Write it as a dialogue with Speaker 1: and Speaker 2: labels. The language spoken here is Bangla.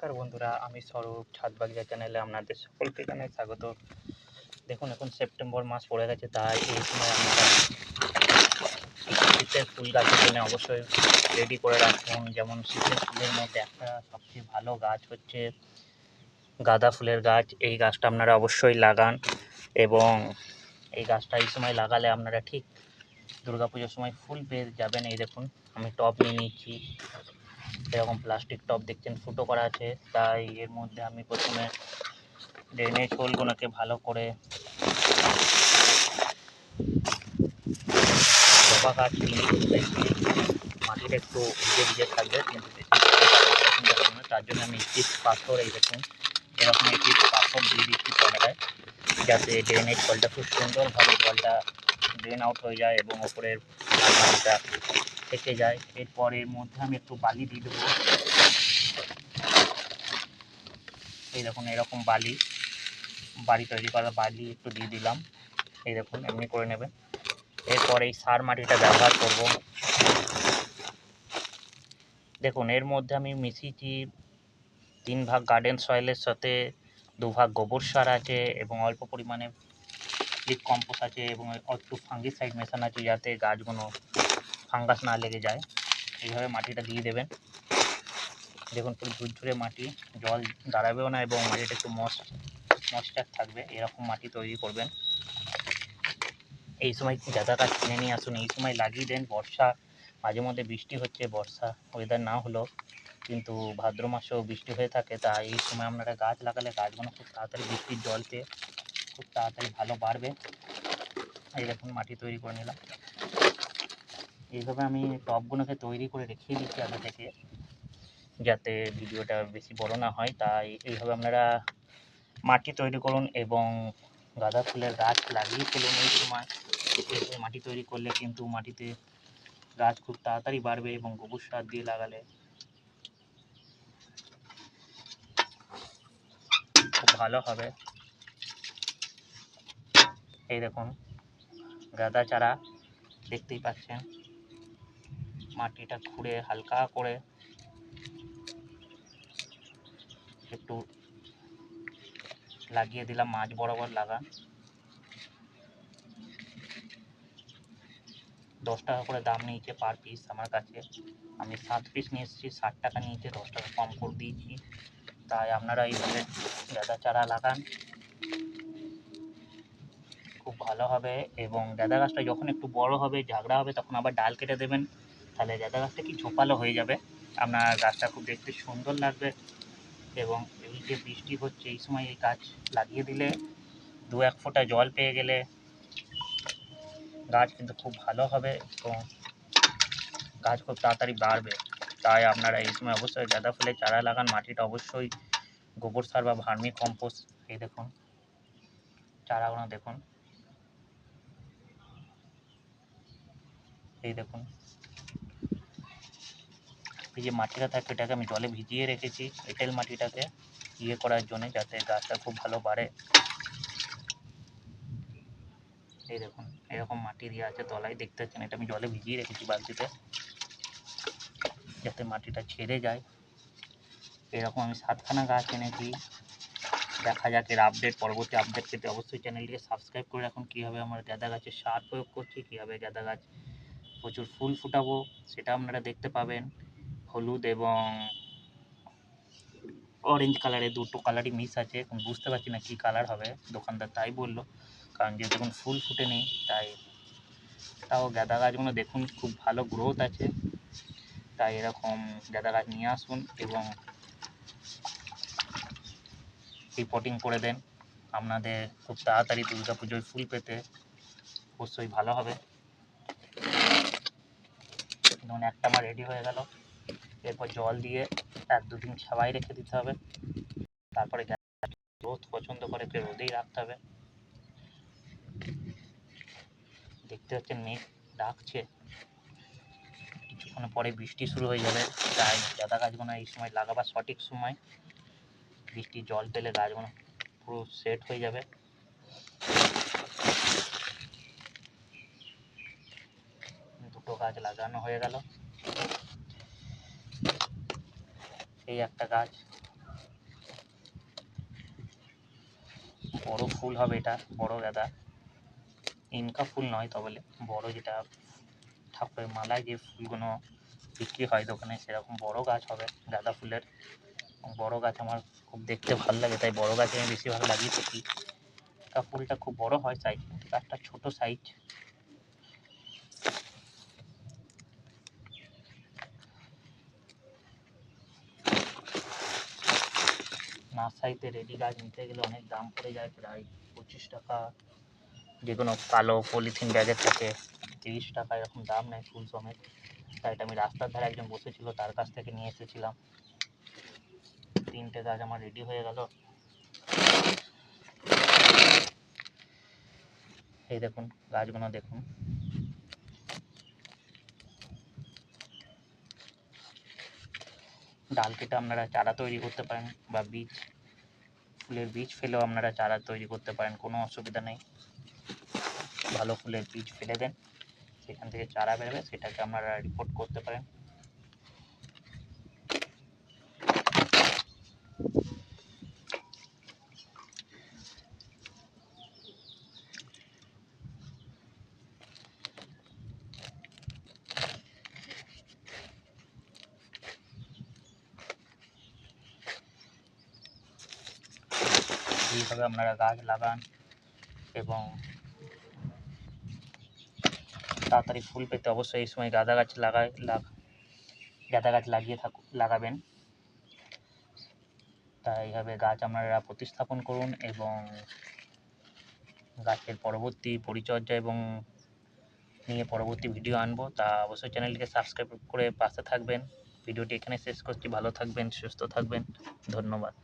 Speaker 1: নমস্কার বন্ধুরা, আমি স্বরূপ ছাদ বাগিচা চ্যানেলে আপনাদের সকলকে জানাই স্বাগত। দেখুন, এখন সেপ্টেম্বর মাস পড়ে গেছে, তাই এই সময় আমরা শীতের ফুল গাছের জন্য অবশ্যই রেডি করে রাখুন। যেমন শীতের ফুলের মধ্যে একটা সবচেয়ে ভালো গাছ হচ্ছে গাঁদা ফুলের গাছ। এই গাছটা আপনারা অবশ্যই লাগান এবং এই গাছটা এই সময় লাগালে আপনারা ঠিক দুর্গাপুজোর সময় ফুল পেয়ে যাবেন। এই দেখুন, আমি টব নিয়ে নিচ্ছি। এরকম প্লাস্টিক টব দেখছেন, ফুটো করা আছে। তাই এর মধ্যে আমি প্রথমে ড্রেনেজ হোলগুলোকে ভালো করে জবা গাছ মাটিটা একটু ভিজে ভিজে থাকবে, কিন্তু তার জন্য আমি একটি পাথর এই এরকম একটি পাথর দিয়ে দিচ্ছি তলাটায়, যাতে ড্রেনেজ জলটা খুব সুন্দরভাবে জলটা ড্রেন আউট হয়ে যায় এবং ওপরের থেকে যায়। এরপর এর মধ্যে আমি একটু বালি দিয়ে দেবো। এই দেখুন, এরকম বালি। বাড়ি তৈরি করা বালি একটু দিয়ে দিলাম। এই দেখুন, এমনি করে নেবেন। এরপর এই সার মাটিটা ব্যবহার করব। দেখুন, এর মধ্যে আমি মিশিয়েছি তিন ভাগ গার্ডেন সয়েলের সাথে দু ভাগ গোবর সার আছে এবং অল্প পরিমাণে লিক কম্পোস্ট আছে এবং একটু ফাঙ্গিসাইড মেশানো আছে যাতে গাছগুলো ফাঙ্গাস না লেগে যায়। এইভাবে মাটিটা দিয়ে দেবেন। দেখুন পুরো ঝুরঝুরে মাটি, জল দাঁড়াবেও না এবং মাটিটা একটু মস ময়েশ্চার থাকবে। এরকম মাটি তৈরি করবেন। এই সময় গাঁদা গাছ কিনে নিয়ে আসুন, এই সময় লাগিয়ে দেন। বর্ষা, মাঝে মধ্যে বৃষ্টি হচ্ছে, বর্ষা ওয়েদার না হলেও। কিন্তু ভাদ্র মাসেও বৃষ্টি হয়ে থাকে তাই এই সময় আপনারা গাছ লাগালে গাছগুলো খুব তাড়াতাড়ি বৃষ্টির জল পেয়ে খুব তাড়াতাড়ি ভালো বাড়বে। এই দেখুন মাটি তৈরি করে নিলাম। এইভাবে আমি টবগুলোকে তৈরি করে রেখে দিচ্ছি আগে থেকে যাতে ভিডিওটা বেশি বড় না হয়। তাই এইভাবে আপনারা মাটি তৈরি করুন এবং গাঁদা ফুলের গাছ লাগিয়ে ফেলুন এই সময়। মাটি তৈরি করলে কিন্তু মাটিতে গাছ খুব তাড়াতাড়ি বাড়বে এবং গোবর সার দিয়ে লাগালে খুব ভালো হবে। এই দেখুন, গাঁদা চারা দেখতেই পাচ্ছেন। মাটিটা খুঁড়ে হালকা করে একটু লাগিয়ে দিলাম, মাছ বরাবর লাগান। দশ টাকা করে দাম নিয়েছে পার পিস আমার কাছে। আমি সাত পিস নিয়ে এসেছি, ষাট টাকা নিয়েছে, দশ টাকা কম করে দিয়েছি। তাই আপনারা এইভাবে গাঁদা চারা লাগান। খুব ভালো হবে এবং গাঁদা গাছটা যখন একটু বড় হবে, ঝাগড়া হবে, তখন আবার ডাল কেটে দেবেন। তাহলে গাঁদা গাছটা কি ঝোপালো হয়ে যাবে, আপনার গাছটা খুব দেখতে সুন্দর লাগবে এবং এই যে বৃষ্টি হচ্ছে, এই সময় এই গাছ লাগিয়ে দিলে দু এক ফোঁটা জল পেয়ে গেলে গাছ কিন্তু খুব ভালো হবে এবং গাছ খুব তাড়াতাড়ি বাড়বে। তাই আপনারা এই সময় অবশ্যই গাঁদা ফুলের চারা লাগান, মাটিটা অবশ্যই গোবর সার বা ভার্মি কম্পোস্ট, এই দেখুন, চারাগুলো দেখুন, এই দেখুন এই যে মাটিটা থাকে এটাকে আমি জলে ভিজিয়ে রেখেছি এঁটেল মাটিটাকে ইয়ে করার জন্য যাতে গাছটা খুব ভালো বাড়ে। এই দেখুন, এরকম মাটি দিয়ে আছে তলায়, দেখতে পাচ্ছেন? এটা আমি জলে ভিজিয়ে রেখেছি বালতিতে, যাতে মাটিটা ছেড়ে যায়। এরকম আমি সাতখানা গাছ এনেছি। দেখা যাক এর আপডেট পরবর্তী আপডেট পেতে অবশ্যই চ্যানেলটিকে সাবস্ক্রাইব করে রাখুন। কীভাবে আমার গাঁদা গাছে সার প্রয়োগ করছি কীভাবে গাঁদা গাছ প্রচুর ফুল ফুটাবো, সেটা আপনারা দেখতে পাবেন। হলুদ এবং অরেঞ্জ কালারের দুটো কালারই মিক্স আছে। এখন বুঝতে পারছি না কী কালার হবে। দোকানদার তাই বলল। কারণ যেহেতু এখন ফুল ফুটে নেই, তাই তাও গাঁদা গাছগুলো দেখুন, খুব ভালো গ্রোথ আছে। তাই এরকম গাঁদা গাছ নিয়ে আসুন এবং রিপোর্টিং করে দেন। আপনাদের খুব তাড়াতাড়ি দুর্গা পুজোয় ফুল পেতে অবশ্যই ভালো হবে। একটা আমার রেডি হয়ে গেল। এরপর জল দিয়ে এক দুদিন ছাওয়াই রেখে দিতে হবে। তারপরে রোদ পছন্দ করে একটু রোদেই রাখতে হবে। দেখতে পাচ্ছেন মেঘ ডাকছে। কিছুক্ষণ পরে বৃষ্টি শুরু হয়ে যাবে। তাই গাঁদা গাছগুলো এই সময় লাগাবার সঠিক সময়। বৃষ্টি জল পেলে গাছগুলো পুরো সেট হয়ে যাবে। দুটো গাছ লাগানো হয়ে গেল। এই একটা গাছ। বড় ফুল হবে এটা, বড় গাঁদা। ইনকা ফুল নয় তবে বড় যেটা ঠাকুরের মালায় যে ফুলগুলো বিক্রি হয় দোকানে, সেরকম বড় গাছ হবে গাঁদা ফুলের। বড় গাছ আমার খুব দেখতে ভালো লাগে, তাই বড় গাছ আমি বেশি ভালো লাগিয়ে থাকি। তা ফুলটা খুব বড় হয় সাইজ গাছটা ছোট সাইজ নার্সারিতে রেডি গাছ নিতে গেলে অনেক দাম পড়ে যায় প্রায় পঁচিশ টাকা যে কোনো কালো পলিথিন ব্যাগের থেকে তিরিশ টাকা এরকম দাম নেয় ফুল সমেত তাই এটা আমি রাস্তার ধারে একজন বসেছিল তার কাছ থেকে নিয়ে এসেছিলাম তিনটে গাছ আমার রেডি হয়ে গেল এই দেখুন গাছগুলো দেখুন ডাল কেটে আপনারা চারা তৈরি করতে পারেন বা বীজ ফুলের বীজ ফেলেও আপনারা চারা তৈরি করতে পারেন, কোনো অসুবিধা নেই। ভালো ফুলের বীজ ফেলে দেন সেখান থেকে চারা বেরোবে সেটাকে আপনারা রিপোর্ট করতে পারেন। এইভাবে আপনারা গাছ লাগান এবং তাড়াতাড়ি ফুল পেতে অবশ্যই এই সময় গাঁদা গাছ লাগায় লাগ, গাঁদা গাছ লাগিয়ে থাকুন লাগাবেন। তাই এইভাবে গাছ আপনারা প্রতিস্থাপন করুন এবং গাছের পরবর্তী পরিচর্যা এবং নিয়ে পরবর্তী ভিডিও আনব। তা অবশ্যই চ্যানেলটিকে সাবস্ক্রাইব করে পাশে থাকবেন। ভিডিওটি এখানে শেষ করছি। ভালো থাকবেন, সুস্থ থাকবেন। ধন্যবাদ।